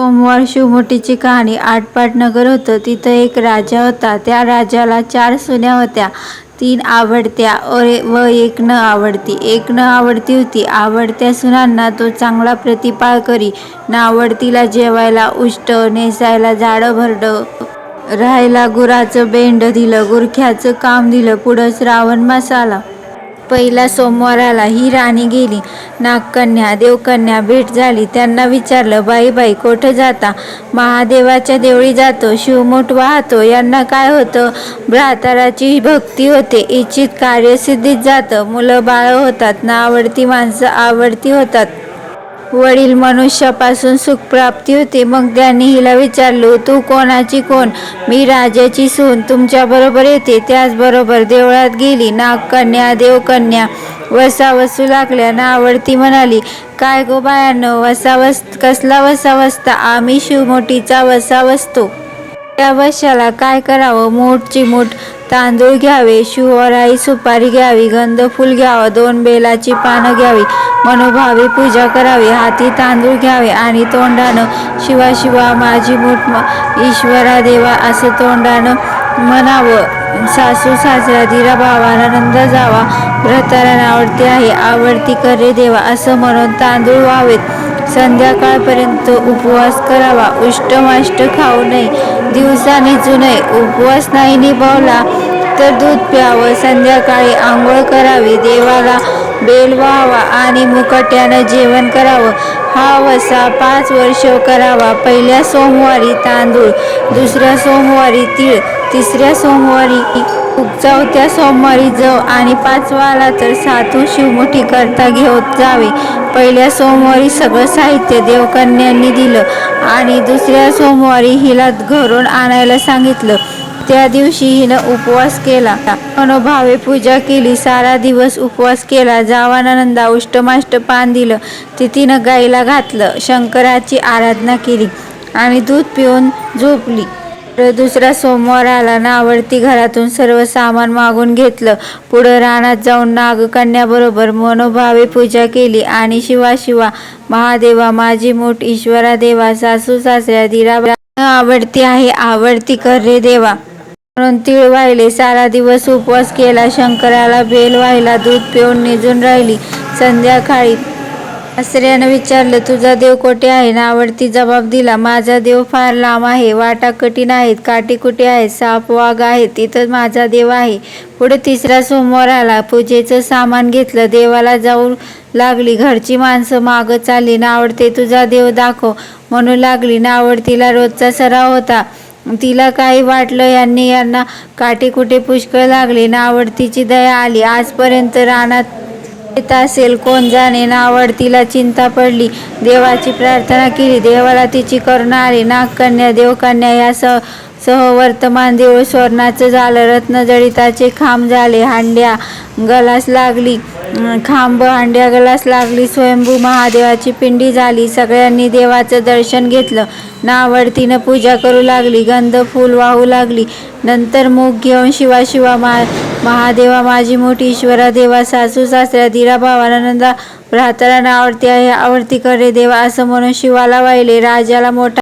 सोमवार शिवमोठीची कहाणी आठपाट नगर होतं. तिथं एक राजा होता. त्या राजाला चार सुन्या होत्या. तीन आवडत्या. अरे व एक न आवडती. एक न आवडती होती. आवडत्या सुनांना तो चांगला प्रतिपाळ करी. नावडतीला जेवायला उष्ट नेसायला जाडं भरडं. राहायला गुराचं बेंड दिलं. गुरख्याचं काम दिलं. पुढं श्रावण मास आला. पहिला सोमवाराला ही राणी गेली. नागकन्या देवकन्या भेट झाली. त्यांना विचारलं बाई बाई कोठं जाता? महादेवाच्या देवळी जातो. शिवमूठ वाहतो. यांना काय होतं? भ्राताराची भक्ती होते. इच्छित कार्य सिद्धीत जातं. मुलं बाळं होतात. ना आवडती माणसं आवडती होतात. वडील मनुष्यापासून सुखप्राप्ती होते. मग त्यांनी हिला विचारलं तू कोणाची कोण? मी राजाची सून तुमच्याबरोबर येते. त्याचबरोबर देवळात गेली. नागकन्या देवकन्या वसा वसू लागल्या नावडती म्हणाली काय गो बायानो वसावस कसला वसावसता? आम्ही शिवमोठीचा वसावसतो. त्या वशाला काय करावं? मूठची मूठ तांदूळ घ्यावे शिवराई सुपारी घ्यावी गंधफूल घ्यावं दोन बेलाची पानं घ्यावी मनोभावी पूजा करावी हाती तांदूळ घ्यावे आणि तोंडानं शिवा शिवा माझी मूठ ईश्वरा देवा असं तोंडानं म्हणावं. सासू सासरा दिरा भावाला नंद जावा व्रताला आवडती आहे आवडती करे देवा असं म्हणून तांदूळ व्हावेत. संध्याकाळपर्यंत उपवास करावा. उष्टमाष्ट खाऊ नये. दिवसा निजू नये उपवास नाही निभावला तर दूध प्यावं. संध्याकाळी आंघोळ करावी. देवाला बेल व्हावा आणि मुकट्यानं जेवण करावं. हा वसा पाच वर्ष करावा. पहिल्या सोमवारी तांदूळ दुसऱ्या सोमवारी तीळ तिसऱ्या सोमवारी चौथ्या सोमवारी जव आणि पाचवा आला तर सातू शिवमुठी करता घेऊन जावे. पहिल्या सोमवारी सगळं साहित्य देवकन्यांनी दिलं आणि दुसऱ्या सोमवारी हिला घरून आणायला सांगितलं. त्या दिवशी हिनं उपवास केला. मनोभावे पूजा केली. सारा दिवस उपवास केला. जावानानंदा उष्टमाष्ट पान दिलं. ते तिनं गाईला घातलं. शंकराची आराधना केली आणि दूध पिऊन झोपली. दुसरा सोमवार आला नावडती घरातून सर्व सामान मागून घेतलं. पुढं रानात जाऊन नागकन्याबरोबर मनोभावे पूजा केली आणि शिवा शिवा महादेवा माझी मूठ ईश्वरा देवा सासू सासऱ्या दिरा आवडती आहे आवडती कर रे देवा. म्हणून तीळ वाहिले सारा दिवस उपवास केला शंकराला बेल व्हायला दूध पिऊन निजून राहिली. संध्याकाळी आश्रयानं विचारलं तुझा देव कोठे आहे? ना आवडती जबाब दिला माझा देव फार लांब आहे वाटा कठीण आहेत काठी कुठे आहेत साप वाघ आहेत तिथं माझा देव आहे. पुढे तिसरा सोमवार आला पूजेचं सामान घेतलं देवाला जाऊ लागली घरची माणसं मागं चालली ना आवडते तुझा देव दाखव. म्हणू लागली नावडतीला रोजचा सराव होता. तिला काही वाटलं यांनी यांना काटे कुठे पुष्कळ लागले ना आवडतीची दया आली. आजपर्यंत रानात येत असेल कोण जाणे नावडतीला चिंता पडली. देवाची प्रार्थना केली. देवाला तिची करुणा आली. नागकन्या देवकन्या या सह सहवर्तमान देऊळ स्वर्णाचं झालं. रत्नजडिताचे खांब झाले. हांड्या गलास लागली. खांब हांड्या गलास लागली. स्वयंभू महादेवाची पिंडी झाली. सगळ्यांनी देवाचं दर्शन घेतलं. नावडतीनं पूजा करू लागली. गंध फूल वाहू लागली. नंतर मूग घेऊन शिवा शिवा मा महादेवा माझी मोठी ईश्वरा देवा सासू सासऱ्या दिरा भावानंदा भ्राताला आवडती आहे आवडती करे देवा असं म्हणून शिवाला वाहिले राजाला मोठा